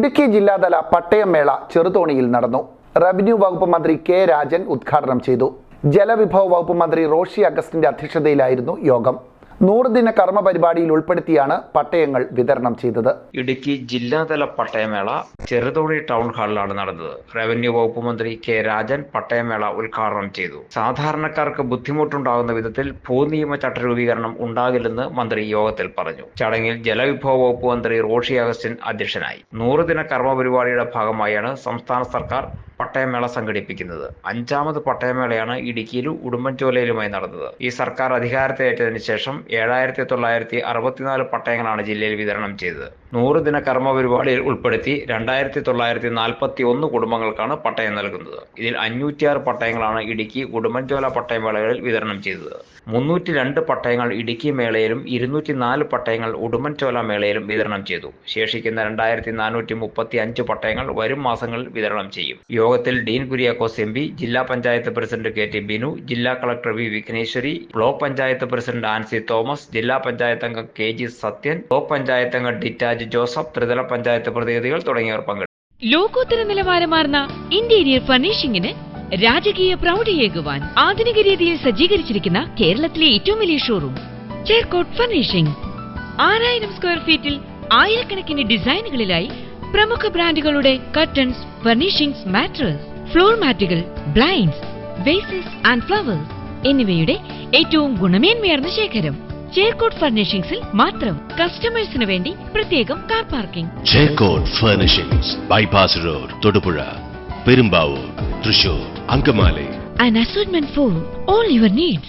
ഇടുക്കി ജില്ലാതല പട്ടയമേള ചെറുതോണിയിൽ നടന്നു. റവന്യൂ വകുപ്പ് മന്ത്രി കെ രാജൻ ഉദ്ഘാടനം ചെയ്തു. ജലവിഭവ വകുപ്പ് മന്ത്രി റോഷി അഗസ്റ്റിന്റെ അധ്യക്ഷതയിലായിരുന്നു യോഗം. നൂറുദിന കർമ്മ പരിപാടിയിൽ ഉൾപ്പെടുത്തിയാണ് പട്ടയങ്ങൾ വിതരണം ചെയ്തത്. ഇടുക്കി ജില്ലാതല പട്ടയമേള ചെറുതോണി ടൗൺ ഹാളിലാണ് നടന്നത്. റവന്യൂ വകുപ്പ് മന്ത്രി കെ രാജൻ പട്ടയമേള ഉദ്ഘാടനം ചെയ്തു. സാധാരണക്കാർക്ക് ബുദ്ധിമുട്ടുണ്ടാകുന്ന വിധത്തിൽ ഭൂനിയമ ചട്ടരൂപീകരണം ഉണ്ടാകില്ലെന്ന് മന്ത്രി യോഗത്തിൽ പറഞ്ഞു. ചടങ്ങിൽ ജലവിഭവ വകുപ്പ് മന്ത്രി റോഷി അഗസ്റ്റിൻ അധ്യക്ഷനായി. നൂറുദിന കർമ്മ പരിപാടിയുടെ ഭാഗമായാണ് സംസ്ഥാന സർക്കാർ പട്ടയമേള സംഘടിപ്പിക്കുന്നത്. അഞ്ചാമത് പട്ടയമേളയാണ് ഇടുക്കിയിലും ഉടുമ്പൻചോലയിലുമായി നടന്നത്. ഈ സർക്കാർ അധികാരത്തിലേറ്റതിനു ശേഷം ഏഴായിരത്തി തൊള്ളായിരത്തി അറുപത്തിനാല് പട്ടയങ്ങളാണ് ജില്ലയിൽ വിതരണം ചെയ്തത്. നൂറ് ദിന കർമ്മ പരിപാടിയിൽ ഉൾപ്പെടുത്തി രണ്ടായിരത്തി തൊള്ളായിരത്തി നാൽപ്പത്തി ഒന്ന് കുടുംബങ്ങൾക്കാണ് പട്ടയം നൽകുന്നത്. ഇതിൽ അഞ്ഞൂറ്റിയാറ് പട്ടയങ്ങളാണ് ഇടുക്കി ഉടുമ്പൻചോല പട്ടയമേളകളിൽ വിതരണം ചെയ്തത്. മുന്നൂറ്റി രണ്ട് പട്ടയങ്ങൾ ഇടുക്കി മേളയിലും ഇരുന്നൂറ്റി നാല് പട്ടയങ്ങൾ ഉടുമ്പൻചോല മേളയിലും വിതരണം ചെയ്തു. ശേഷിക്കുന്ന രണ്ടായിരത്തി നാനൂറ്റി മുപ്പത്തി അഞ്ച് പട്ടയങ്ങൾ വരും മാസങ്ങളിൽ വിതരണം ചെയ്യും. യോഗത്തിൽ ഡീൻ കുര്യാക്കോസ് എം പി ജില്ലാ panchayat president K T Binu ജില്ലാ collector V Vigneshwari block panchayat president Ancy Thomas ജില്ലാ പഞ്ചായത്ത് അംഗം K G Sathyan block panchayat അംഗം ഡിറ്റാജ് ജോസഫ് ത്രിതല പഞ്ചായത്ത് പ്രതിനിധികൾ തുടങ്ങിയവർ പങ്കെടുത്തു. ലോകോത്തര നിലവാരമാർന്ന ഇന്റീരിയർ ഫർണിഷിംഗിന് രാജകീയ പ്രൗഢിയേകുവാൻ ആധുനിക രീതിയിൽ സജ്ജീകരിച്ചിരിക്കുന്ന കേരളത്തിലെ ഏറ്റവും വലിയ ഷോറൂം ചേർക്കോട്ട് ഫർണിഷിംഗ്. ആറായിരം സ്ക്വയർ ഫീറ്റിൽ ആയിരക്കണക്കിന് ഡിസൈനുകളിലായി പ്രമുഖ ബ്രാൻഡുകളുടെ കർട്ടൻസ് ഫർണിഷിംഗ്സ് മാട്രസ് ഫ്ലോർ മാറ്റുകൾ ബ്ലൈൻഡ്സ് വേസസ് ആൻഡ് ഫ്ലവേഴ്സ് എന്നിവയുടെ ഏറ്റവും ഗുണമേന്മയാർന്ന ശേഖരം. ചേർക്കോട്ട് ഫർണിഷിംഗ്സിൽ മാത്രം കസ്റ്റമേഴ്സിന് വേണ്ടി പ്രത്യേകം car parking Cherkott furnishings bypass road Thodupuzha Perumbavoor Thrissur Angamaly. An assortment for all your needs.